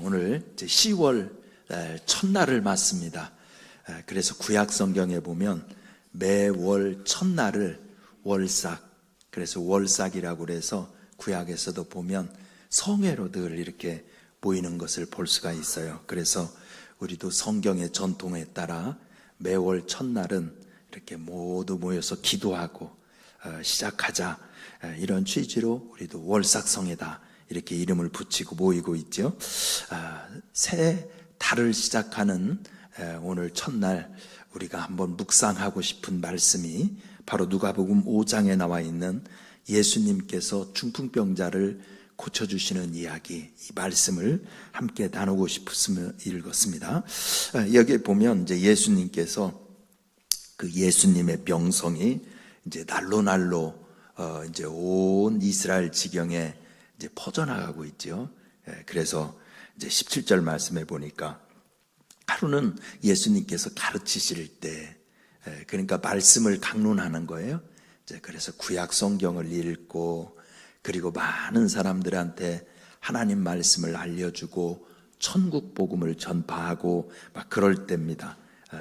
오늘 이제 10월 첫날을 맞습니다. 에, 그래서 구약 성경에 보면 매월 첫날을 월삭, 그래서 월삭이라고 그래서 구약에서도 보면 성회로 늘 이렇게 모이는 것을 볼 수가 있어요. 그래서 우리도 성경의 전통에 따라 매월 첫날은 이렇게 모두 모여서 기도하고 어, 시작하자 에, 이런 취지로 우리도 월삭성회다 이렇게 이름을 붙이고 모이고 있죠. 아, 새 달을 시작하는 에, 오늘 첫날 우리가 한번 묵상하고 싶은 말씀이 바로 누가복음 5장에 나와 있는 예수님께서 중풍병자를 고쳐주시는 이야기, 이 말씀을 함께 나누고 싶으면 읽었습니다. 아, 여기에 보면 이제 예수님께서 그 예수님의 병성이 이제 날로 날로 어 이제 온 이스라엘 지경에 이제 퍼져나가고 있죠. 예, 그래서 이제 17절 말씀에 보니까 하루는 예수님께서 가르치실 때 예, 그러니까 말씀을 강론하는 거예요. 그래서 구약 성경을 읽고 그리고 많은 사람들한테 하나님 말씀을 알려주고 천국 복음을 전파하고 막 그럴 때입니다. 에,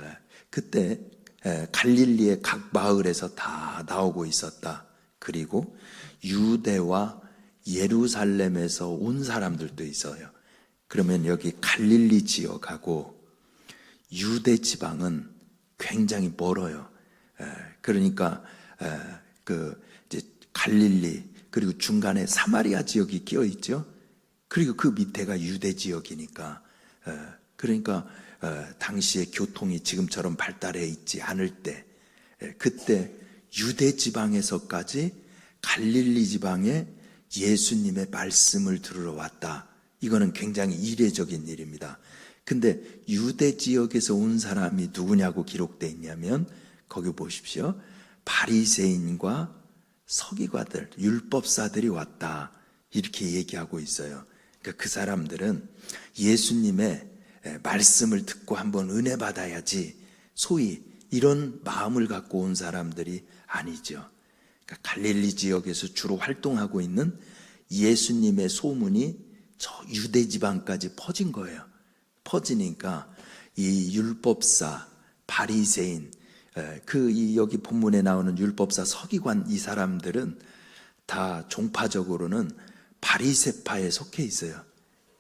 그때 에, 갈릴리의 각 마을에서 다 나오고 있었다. 그리고 유대와 예루살렘에서 온 사람들도 있어요. 그러면 여기 갈릴리 지역하고 유대 지방은 굉장히 멀어요. 에, 그러니까 에, 그 이제 갈릴리 그리고 중간에 사마리아 지역이 끼어 있죠. 그리고 그 밑에가 유대 지역이니까 에, 그러니까 어, 당시의 교통이 지금처럼 발달해 있지 않을 때 에, 그때 유대 지방에서까지 갈릴리 지방에 예수님의 말씀을 들으러 왔다. 이거는 굉장히 이례적인 일입니다. 근데 유대 지역에서 온 사람이 누구냐고 기록되어 있냐면 거기 보십시오. 바리새인과 서기관들, 율법사들이 왔다. 이렇게 얘기하고 있어요. 그러니까 그 사람들은 예수님의 말씀을 듣고 한번 은혜 받아야지 소위 이런 마음을 갖고 온 사람들이 아니죠. 그러니까 갈릴리 지역에서 주로 활동하고 있는 예수님의 소문이 저 유대 지방까지 퍼진 거예요. 퍼지니까 이 율법사, 바리새인, 그이 여기 본문에 나오는 율법사, 서기관 이 사람들은 다 종파적으로는 바리새파에 속해 있어요.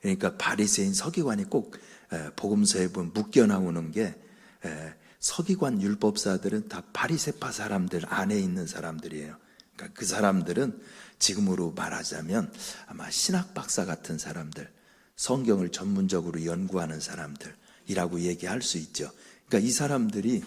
그러니까 바리새인 서기관이 꼭 복음서에 보면 묶여 나오는 게 서기관 율법사들은 다 바리새파 사람들 안에 있는 사람들이에요. 그러니까 그 사람들은 지금으로 말하자면 아마 신학 박사 같은 사람들, 성경을 전문적으로 연구하는 사람들이라고 얘기할 수 있죠. 그러니까 이 사람들이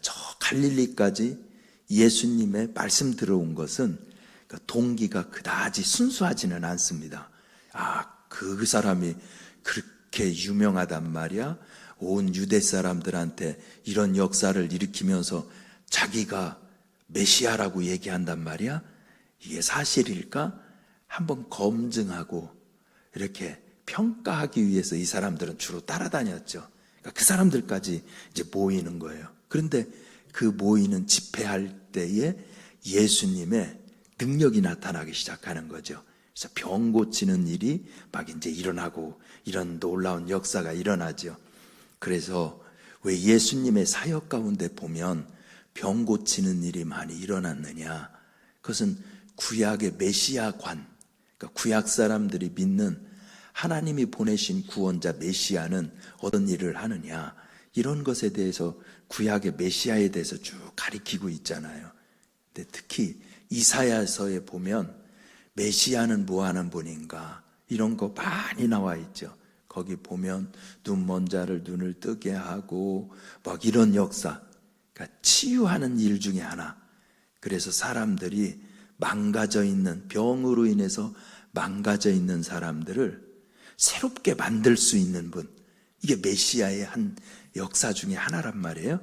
저 갈릴리까지 예수님의 말씀 들어온 것은 그 동기가 그다지 순수하지는 않습니다. 아, 그 사람이 그렇게 유명하단 말이야. 온 유대 사람들한테 이런 역사를 일으키면서 자기가 메시아라고 얘기한단 말이야. 이게 사실일까? 한번 검증하고 이렇게 평가하기 위해서 이 사람들은 주로 따라다녔죠. 그러니까 그 사람들까지 이제 모이는 거예요. 그런데 그 모이는 집회할 때에 예수님의 능력이 나타나기 시작하는 거죠. 그래서 병 고치는 일이 막 이제 일어나고 이런 놀라운 역사가 일어나죠. 그래서 왜 예수님의 사역 가운데 보면 병 고치는 일이 많이 일어났느냐? 그것은 구약의 메시아관, 그러니까 구약 사람들이 믿는 하나님이 보내신 구원자 메시아는 어떤 일을 하느냐? 이런 것에 대해서 구약의 메시아에 대해서 쭉 가리키고 있잖아요. 근데 특히 이사야서에 보면 메시아는 뭐 하는 분인가? 이런 거 많이 나와 있죠. 거기 보면 눈먼 자를 눈을 뜨게 하고 막 이런 역사. 그러니까 치유하는 일 중에 하나. 그래서 사람들이 망가져 있는 병으로 인해서 망가져 있는 사람들을 새롭게 만들 수 있는 분. 이게 메시아의 한 역사 중에 하나란 말이에요.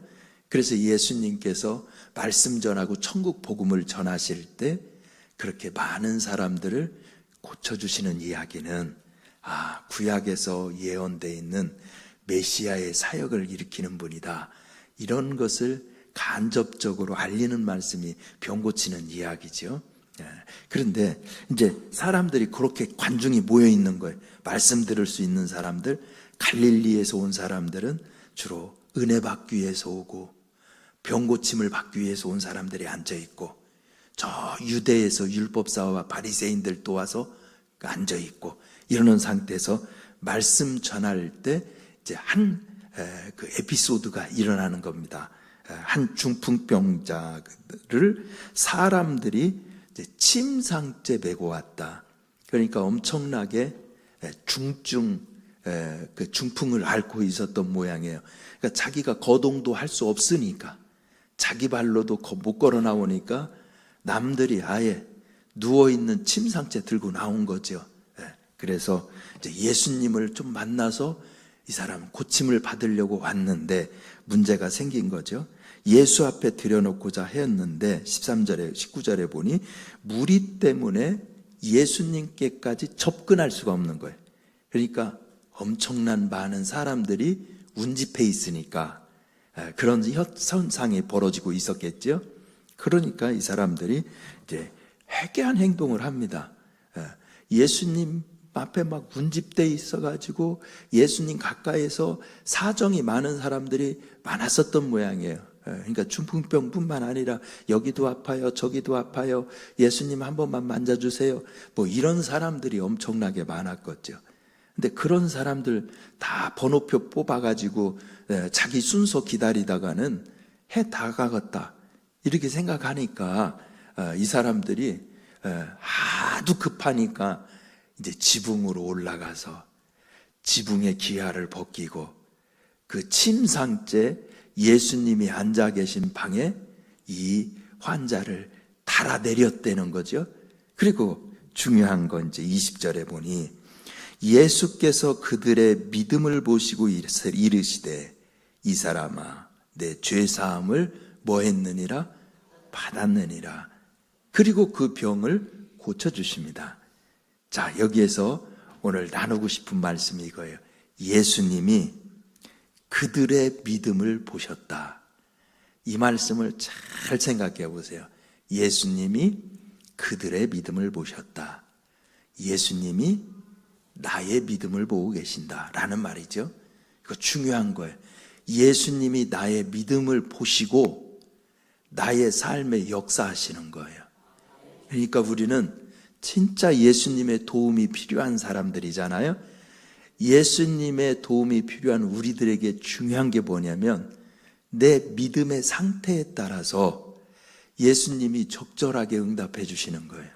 그래서 예수님께서 말씀 전하고 천국 복음을 전하실 때 그렇게 많은 사람들을 고쳐주시는 이야기는 아, 구약에서 예언되어 있는 메시아의 사역을 일으키는 분이다. 이런 것을 간접적으로 알리는 말씀이 병 고치는 이야기죠. 예, 그런데 이제 사람들이 그렇게 관중이 모여 있는 거예요. 말씀 들을 수 있는 사람들, 갈릴리에서 온 사람들은 주로 은혜 받기 위해서 오고 병 고침을 받기 위해서 온 사람들이 앉아 있고 저 유대에서 율법사와 바리새인들 또 와서 앉아 있고 이러는 상태에서 말씀 전할 때 이제 한 그 에피소드가 일어나는 겁니다. 에, 한 중풍병자를 사람들이 이제 침상째 메고 왔다. 그러니까 엄청나게 에, 중증 에, 그 중풍을 앓고 있었던 모양이에요. 그러니까 자기가 거동도 할 수 없으니까 자기 발로도 거- 못 걸어 나오니까 남들이 아예 누워 있는 침상째 들고 나온 거죠. 예, 그래서 이제 예수님을 좀 만나서 이 사람 고침을 받으려고 왔는데 문제가 생긴 거죠. 예수 앞에 들여놓고자 했는데 13절에 19절에 보니 무리 때문에 예수님께까지 접근할 수가 없는 거예요. 그러니까 엄청난 많은 사람들이 운집해 있으니까 에, 그런 현상이 벌어지고 있었겠죠. 그러니까 이 사람들이 이제 회개한 행동을 합니다. 에, 예수님 앞에 막 운집돼 있어가지고 예수님 가까이서 사정이 많은 사람들이 많았었던 모양이에요. 에, 그러니까 중풍병뿐만 아니라 여기도 아파요, 저기도 아파요. 예수님 한 번만 만져주세요. 뭐 이런 사람들이 엄청나게 많았겠죠. 근데 그런 사람들 다 번호표 뽑아가지고 에, 자기 순서 기다리다가는 해 다가갔다 이렇게 생각하니까 어, 이 사람들이 에, 하도 급하니까 이제 지붕으로 올라가서 지붕의 기하를 벗기고 그 침상째 예수님이 앉아 계신 방에 이 환자를 달아내렸다는 거죠. 그리고 중요한 건 이제 20절에 보니 예수께서 그들의 믿음을 보시고 이르시되 이 사람아 내 죄 사함을 뭐 했느니라 받았느니라 그리고 그 병을 고쳐 주십니다. 자, 여기에서 오늘 나누고 싶은 말씀이 이거예요. 예수님이 그들의 믿음을 보셨다. 이 말씀을 잘 생각해 보세요. 예수님이 그들의 믿음을 보셨다. 예수님이 나의 믿음을 보고 계신다. 라는 말이죠. 이거 중요한 거예요. 예수님이 나의 믿음을 보시고 나의 삶에 역사하시는 거예요. 그러니까 우리는 진짜 예수님의 도움이 필요한 사람들이잖아요. 예수님의 도움이 필요한 우리들에게 중요한 게 뭐냐면 내 믿음의 상태에 따라서 예수님이 적절하게 응답해 주시는 거예요.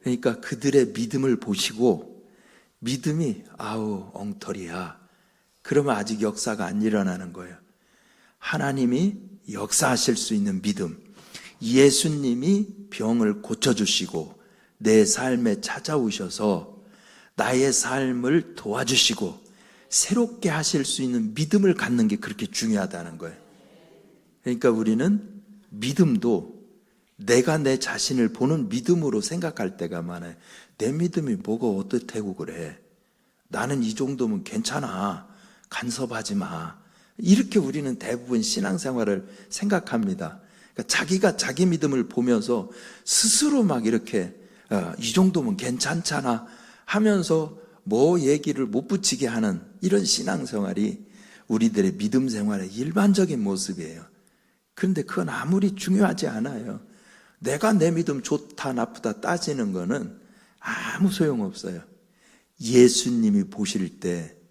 그러니까 그들의 믿음을 보시고 믿음이 아우 엉터리야. 그러면 아직 역사가 안 일어나는 거예요. 하나님이 역사하실 수 있는 믿음. 예수님이 병을 고쳐주시고 내 삶에 찾아오셔서 나의 삶을 도와주시고 새롭게 하실 수 있는 믿음을 갖는 게 그렇게 중요하다는 거예요. 그러니까 우리는 믿음도 내가 내 자신을 보는 믿음으로 생각할 때가 많아요. 내 믿음이 뭐가 어떻다고 그래. 나는 이 정도면 괜찮아. 간섭하지 마. 이렇게 우리는 대부분 신앙생활을 생각합니다. 그러니까 자기가 자기 믿음을 보면서 스스로 막 이렇게 어, 이 정도면 괜찮잖아 하면서 뭐 얘기를 못 붙이게 하는 이런 신앙생활이 우리들의 믿음 생활의 일반적인 모습이에요. 그런데 그건 아무리 중요하지 않아요. 내가 내 믿음 좋다 나쁘다 따지는 거는 아무 소용없어요. 예수님이 보실 때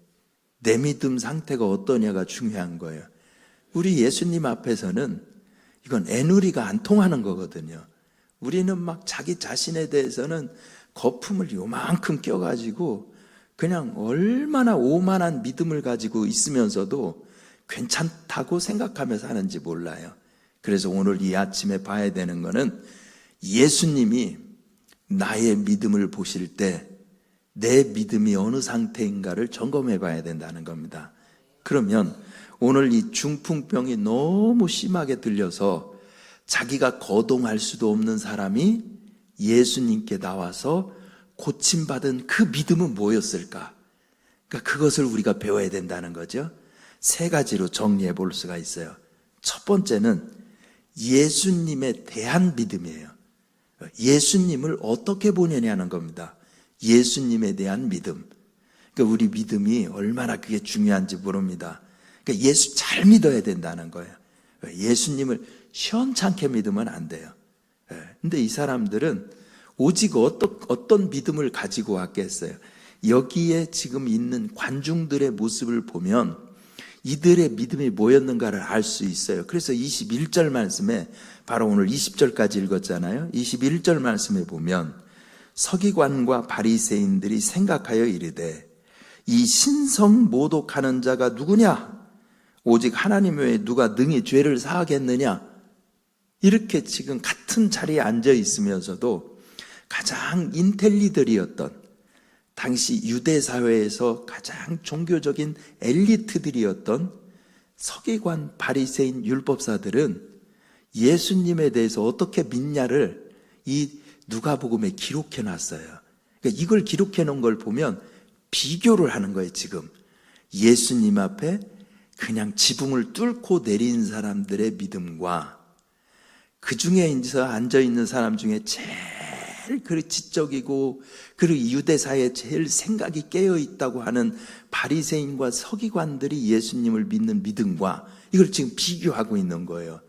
내 믿음 상태가 어떠냐가 중요한 거예요. 우리 예수님 앞에서는 이건 애누리가 안 통하는 거거든요. 우리는 막 자기 자신에 대해서는 거품을 요만큼 껴가지고 그냥 얼마나 오만한 믿음을 가지고 있으면서도 괜찮다고 생각하며 사는지 몰라요. 그래서 오늘 이 아침에 봐야 되는 거는 예수님이 나의 믿음을 보실 때 내 믿음이 어느 상태인가를 점검해 봐야 된다는 겁니다. 그러면 오늘 이 중풍병이 너무 심하게 들려서 자기가 거동할 수도 없는 사람이 예수님께 나와서 고침받은 그 믿음은 뭐였을까? 그러니까 그것을 우리가 배워야 된다는 거죠. 세 가지로 정리해 볼 수가 있어요. 첫 번째는 예수님에 대한 믿음이에요. 예수님을 어떻게 보느냐는 겁니다. 예수님에 대한 믿음. 그러니까 우리 믿음이 얼마나 그게 중요한지 모릅니다. 그러니까 예수 잘 믿어야 된다는 거예요. 예수님을 시원찮게 믿으면 안 돼요. 예. 근데 이 사람들은 오직 어떤, 어떤 믿음을 가지고 왔겠어요. 여기에 지금 있는 관중들의 모습을 보면 이들의 믿음이 뭐였는가를 알 수 있어요. 그래서 21절 말씀에 바로 오늘 20절까지 읽었잖아요. 21절 말씀에 보면 서기관과 바리새인들이 생각하여 이르되 이 신성 모독하는 자가 누구냐? 오직 하나님 외에 누가 능히 죄를 사하겠느냐? 이렇게 지금 같은 자리에 앉아 있으면서도 가장 인텔리들이었던 당시 유대 사회에서 가장 종교적인 엘리트들이었던 서기관 바리새인 율법사들은 예수님에 대해서 어떻게 믿냐를 이 누가복음에 기록해 놨어요. 그러니까 이걸 기록해 놓은 걸 보면 비교를 하는 거예요, 지금. 예수님 앞에 그냥 지붕을 뚫고 내린 사람들의 믿음과 그 중에 이제 앉아 있는 사람 중에 제일 그 지적이고 그리고 유대사에 제일 생각이 깨어 있다고 하는 바리새인과 서기관들이 예수님을 믿는 믿음과 이걸 지금 비교하고 있는 거예요.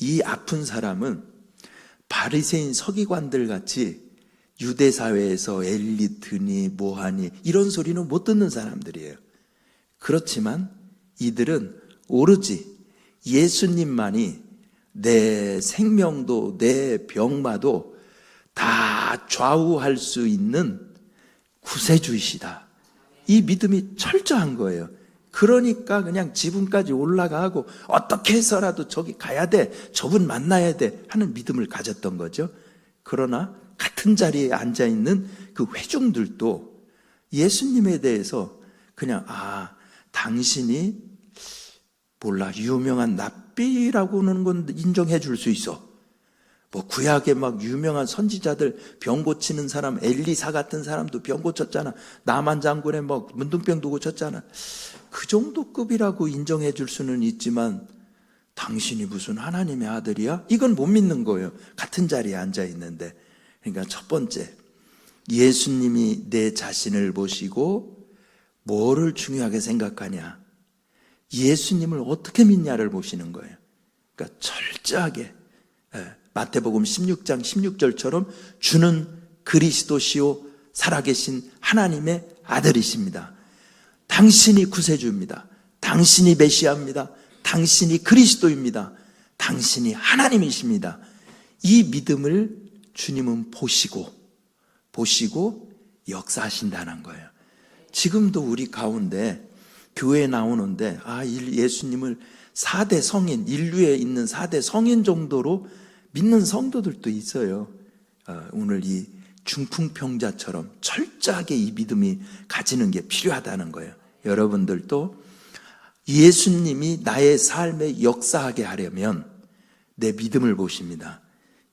이 아픈 사람은 바리새인 서기관들 같이 유대 사회에서 엘리트니 뭐하니 이런 소리는 못 듣는 사람들이에요. 그렇지만 이들은 오로지 예수님만이 내 생명도 내 병마도 다 좌우할 수 있는 구세주이시다. 이 믿음이 철저한 거예요. 그러니까 그냥 지붕까지 올라가고 어떻게 해서라도 저기 가야 돼. 저분 만나야 돼. 하는 믿음을 가졌던 거죠. 그러나 같은 자리에 앉아 있는 그 회중들도 예수님에 대해서 그냥 아, 당신이 몰라 유명한 납 비라고는 건 인정해 줄 수 있어. 뭐 구약에 막 유명한 선지자들 병 고치는 사람 엘리사 같은 사람도 병 고쳤잖아. 나만 장군의 뭐 문둥병도 고쳤잖아. 그 정도 급이라고 인정해 줄 수는 있지만 당신이 무슨 하나님의 아들이야? 이건 못 믿는 거예요. 같은 자리에 앉아 있는데. 그러니까 첫 번째 예수님이 내 자신을 보시고 뭐를 중요하게 생각하냐? 예수님을 어떻게 믿냐를 보시는 거예요. 그러니까 철저하게 예, 마태복음 16장 16절처럼 주는 그리스도시요 살아계신 하나님의 아들이십니다. 당신이 구세주입니다. 당신이 메시아입니다. 당신이 그리스도입니다. 당신이 하나님이십니다. 이 믿음을 주님은 보시고 보시고 역사하신다는 거예요. 지금도 우리 가운데 교회에 나오는데 아 예수님을 4대 성인 인류에 있는 4대 성인 정도로 믿는 성도들도 있어요. 어, 오늘 이 중풍병자처럼 철저하게 이 믿음이 가지는 게 필요하다는 거예요. 여러분들도 예수님이 나의 삶에 역사하게 하려면 내 믿음을 보십니다.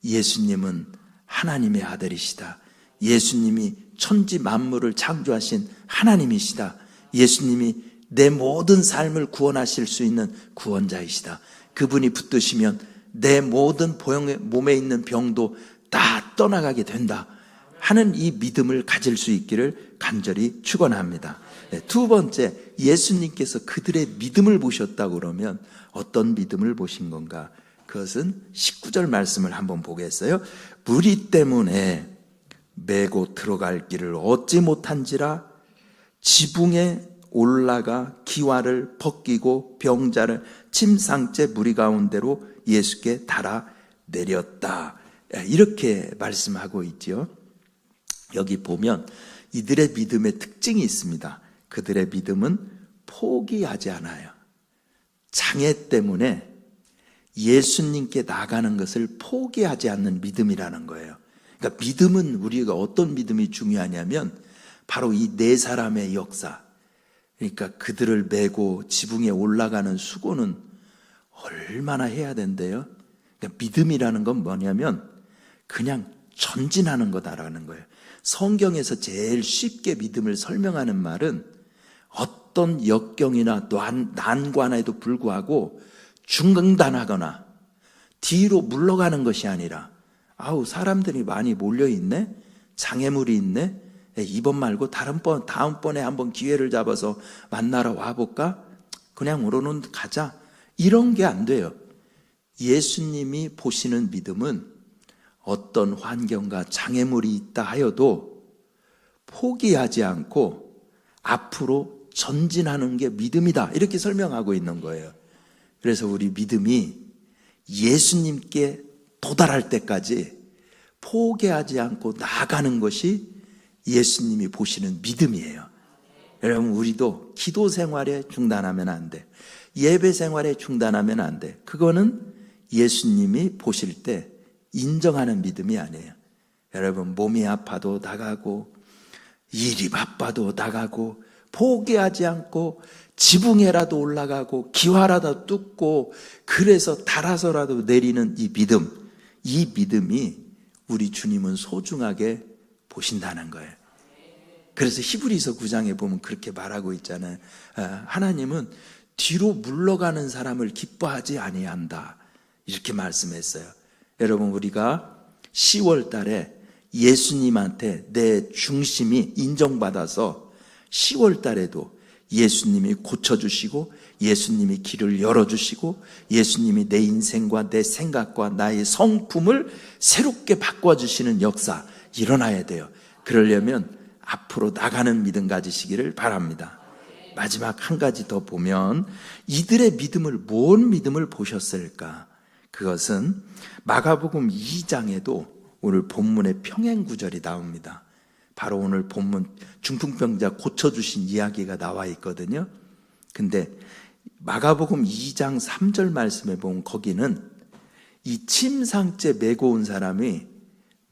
예수님은 하나님의 아들이시다. 예수님이 천지 만물을 창조하신 하나님이시다. 예수님이 내 모든 삶을 구원하실 수 있는 구원자이시다. 그분이 붙드시면 내 모든 몸에 있는 병도 다 떠나가게 된다. 하는 이 믿음을 가질 수 있기를 간절히 축원합니다. 네, 두 번째, 예수님께서 그들의 믿음을 보셨다고 그러면 어떤 믿음을 보신 건가? 그것은 19절 말씀을 한번 보겠어요. 무리 때문에 메고 들어갈 길을 얻지 못한지라 지붕에 올라가 기와를 벗기고 병자를 침상째 무리 가운데로 예수께 달아 내렸다. 이렇게 말씀하고 있지요. 여기 보면 이들의 믿음의 특징이 있습니다. 그들의 믿음은 포기하지 않아요. 장애 때문에 예수님께 나가는 것을 포기하지 않는 믿음이라는 거예요. 그러니까 믿음은 우리가 어떤 믿음이 중요하냐면 바로 이 네 사람의 역사. 그러니까 그들을 메고 지붕에 올라가는 수고는 얼마나 해야 된대요? 그러니까 믿음이라는 건 뭐냐면 그냥 전진하는 거다라는 거예요. 성경에서 제일 쉽게 믿음을 설명하는 말은 어떤 역경이나 난, 난관에도 불구하고 중단하거나 뒤로 물러가는 것이 아니라 아우, 사람들이 많이 몰려 있네? 장애물이 있네? 에, 이번 말고 다른 번, 다음번에 한번 기회를 잡아서 만나러 와 볼까? 그냥 우로는 가자. 이런 게 안 돼요. 예수님이 보시는 믿음은 어떤 환경과 장애물이 있다 하여도 포기하지 않고 앞으로 전진하는 게 믿음이다. 이렇게 설명하고 있는 거예요. 그래서 우리 믿음이 예수님께 도달할 때까지 포기하지 않고 나아가는 것이 예수님이 보시는 믿음이에요. 여러분, 우리도 기도 생활에 중단하면 안 돼. 예배 생활에 중단하면 안 돼. 그거는 예수님이 보실 때 인정하는 믿음이 아니에요. 여러분, 몸이 아파도 나가고, 일이 바빠도 나가고, 포기하지 않고, 지붕에라도 올라가고, 기와라도 뚫고, 그래서 달아서라도 내리는 이 믿음, 이 믿음이 우리 주님은 소중하게 보신다는 거예요. 그래서 히브리서 9장에 보면 그렇게 말하고 있잖아요. 아, 하나님은 뒤로 물러가는 사람을 기뻐하지 아니한다. 이렇게 말씀했어요. 여러분 우리가 10월 달에 예수님한테 내 중심이 인정받아서 10월 달에도 예수님이 고쳐주시고 예수님이 길을 열어주시고 예수님이 내 인생과 내 생각과 나의 성품을 새롭게 바꿔주시는 역사 일어나야 돼요. 그러려면 앞으로 나가는 믿음 가지시기를 바랍니다. 마지막 한 가지 더 보면 이들의 믿음을 뭔 믿음을 보셨을까? 그것은 마가복음 2장에도 오늘 본문의 평행 구절이 나옵니다. 바로 오늘 본문 중풍병자 고쳐 주신 이야기가 나와 있거든요. 근데 마가복음 2장 3절 말씀에 보면 거기는 이 침상째 메고 온 사람이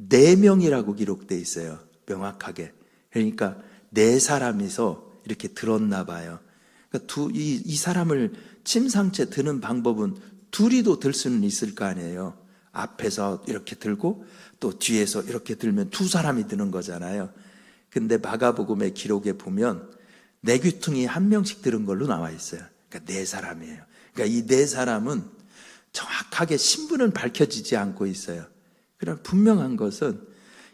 네 명이라고 기록돼 있어요. 명확하게. 그러니까 네 사람이서 이렇게 들었나 봐요. 그러니까 두, 이, 이 사람을 침상째 드는 방법은 둘이도 들 수는 있을 거 아니에요. 앞에서 이렇게 들고 또 뒤에서 이렇게 들면 두 사람이 드는 거잖아요. 근데 마가복음의 기록에 보면 네 귀퉁이 한 명씩 들은 걸로 나와 있어요. 그러니까 네 사람이에요. 그러니까 이 네 사람은 정확하게 신분은 밝혀지지 않고 있어요. 그럼 분명한 것은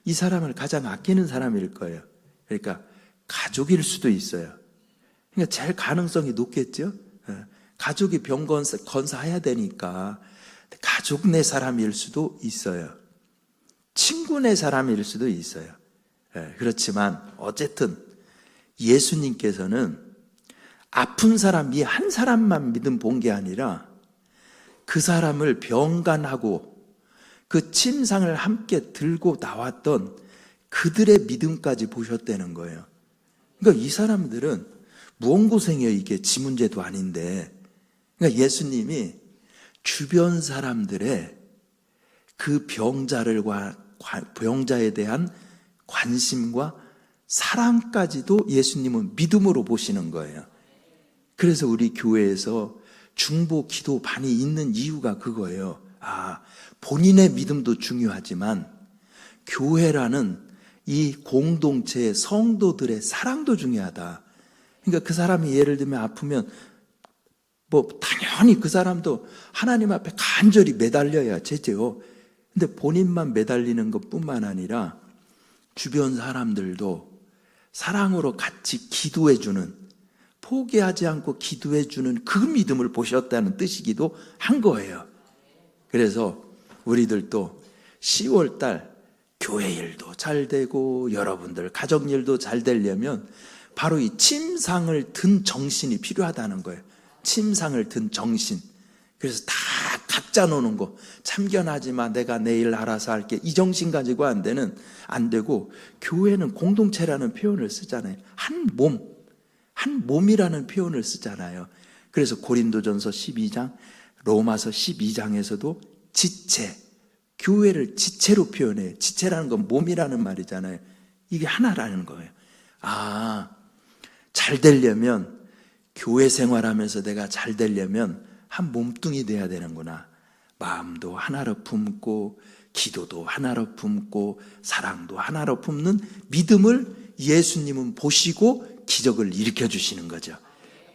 이 사람을 가장 아끼는 사람일 거예요. 그러니까 가족일 수도 있어요. 그러니까 제일 가능성이 높겠죠. 예. 가족이 병 건사, 건사해야 되니까 가족 내 사람일 수도 있어요. 친구 내 사람일 수도 있어요. 예, 그렇지만 어쨌든 예수님께서는 아픈 사람 이 한 사람만 믿음 본 게 아니라 그 사람을 병간하고 그 침상을 함께 들고 나왔던 그들의 믿음까지 보셨다는 거예요. 그러니까 이 사람들은 무언 고생이에요. 이게 지 문제도 아닌데. 그러니까 예수님이 주변 사람들의 그 병자를과 병자에 대한 관심과 사랑까지도 예수님은 믿음으로 보시는 거예요. 그래서 우리 교회에서 중보 기도 반이 있는 이유가 그거예요. 아, 본인의 믿음도 중요하지만 교회라는 이 공동체의 성도들의 사랑도 중요하다. 그러니까 그 사람이 예를 들면 아프면 뭐 당연히 그 사람도 하나님 앞에 간절히 매달려야 제죠. 근데 본인만 매달리는 것뿐만 아니라 주변 사람들도 사랑으로 같이 기도해 주는 포기하지 않고 기도해 주는 그 믿음을 보셨다는 뜻이기도 한 거예요. 그래서 우리들도 10월 달 교회 일도 잘 되고 여러분들 가정 일도 잘 되려면 바로 이 침상을 든 정신이 필요하다는 거예요. 침상을 든 정신. 그래서 다 각자 노는 거. 참견하지 마 내가 내일 알아서 할게. 이 정신 가지고 안 되는 안 되고 교회는 공동체라는 표현을 쓰잖아요. 한 몸, 한 몸이라는 표현을 쓰잖아요. 그래서 고린도전서 12장 로마서 12장에서도 지체 교회를 지체로 표현해요 지체라는 건 몸이라는 말이잖아요 이게 하나라는 거예요 아, 잘 되려면 교회 생활하면서 내가 잘 되려면 한 몸뚱이 돼야 되는구나. 마음도 하나로 품고 기도도 하나로 품고 사랑도 하나로 품는 믿음을 예수님은 보시고 기적을 일으켜 주시는 거죠.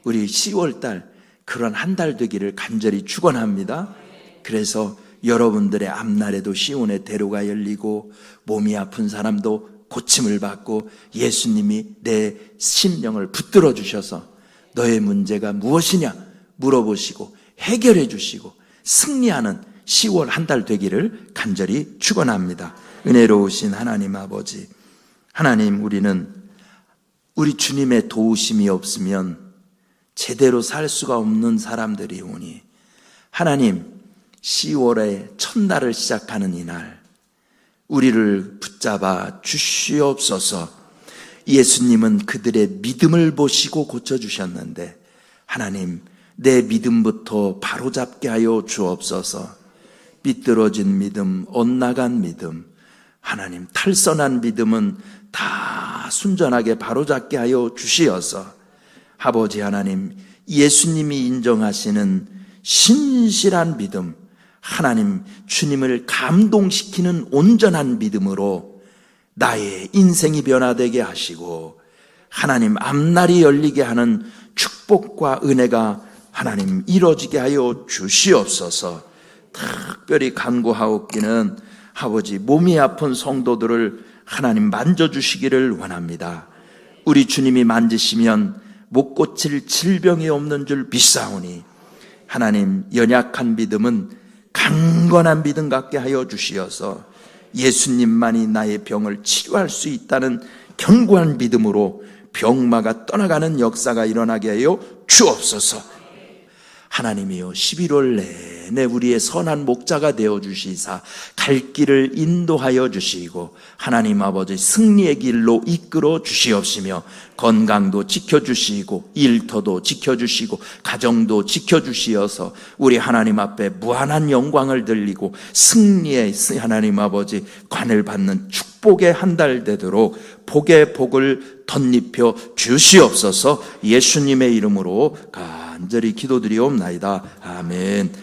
우리 10월 달 그런 한 달 되기를 간절히 축원합니다. 그래서 여러분들의 앞날에도 시온의 대로가 열리고 몸이 아픈 사람도 고침을 받고 예수님이 내 심령을 붙들어 주셔서 너의 문제가 무엇이냐 물어보시고 해결해 주시고 승리하는 10월 한 달 되기를 간절히 축원합니다. 은혜로우신 하나님 아버지 하나님 우리는 우리 주님의 도우심이 없으면 제대로 살 수가 없는 사람들이 오니 하나님 10월의 첫날을 시작하는 이날 우리를 붙잡아 주시옵소서. 예수님은 그들의 믿음을 보시고 고쳐주셨는데 하나님 내 믿음부터 바로잡게 하여 주옵소서. 삐뚤어진 믿음, 엇나간 믿음, 하나님 탈선한 믿음은 다 순전하게 바로잡게 하여 주시어서 아버지 하나님 예수님이 인정하시는 신실한 믿음, 하나님 주님을 감동시키는 온전한 믿음으로 나의 인생이 변화되게 하시고 하나님 앞날이 열리게 하는 축복과 은혜가 하나님 이루어지게 하여 주시옵소서. 특별히 간구하옵기는 아버지 몸이 아픈 성도들을 하나님 만져주시기를 원합니다. 우리 주님이 만지시면 못 고칠 질병이 없는 줄 믿사오니 하나님 연약한 믿음은 강건한 믿음 갖게 하여 주시어서 예수님만이 나의 병을 치료할 수 있다는 견고한 믿음으로 병마가 떠나가는 역사가 일어나게 하여 주옵소서. 하나님이요 11월 내내 우리의 선한 목자가 되어 주시사 갈 길을 인도하여 주시고 하나님 아버지 승리의 길로 이끌어 주시옵시며 건강도 지켜 주시고 일터도 지켜 주시고 가정도 지켜 주시어서 우리 하나님 앞에 무한한 영광을 들리고 승리의 하나님 아버지 관을 받는 축복의 한 달 되도록 복의 복을 덧입혀 주시옵소서 예수님의 이름으로 간절히 기도드리옵나이다. 아멘.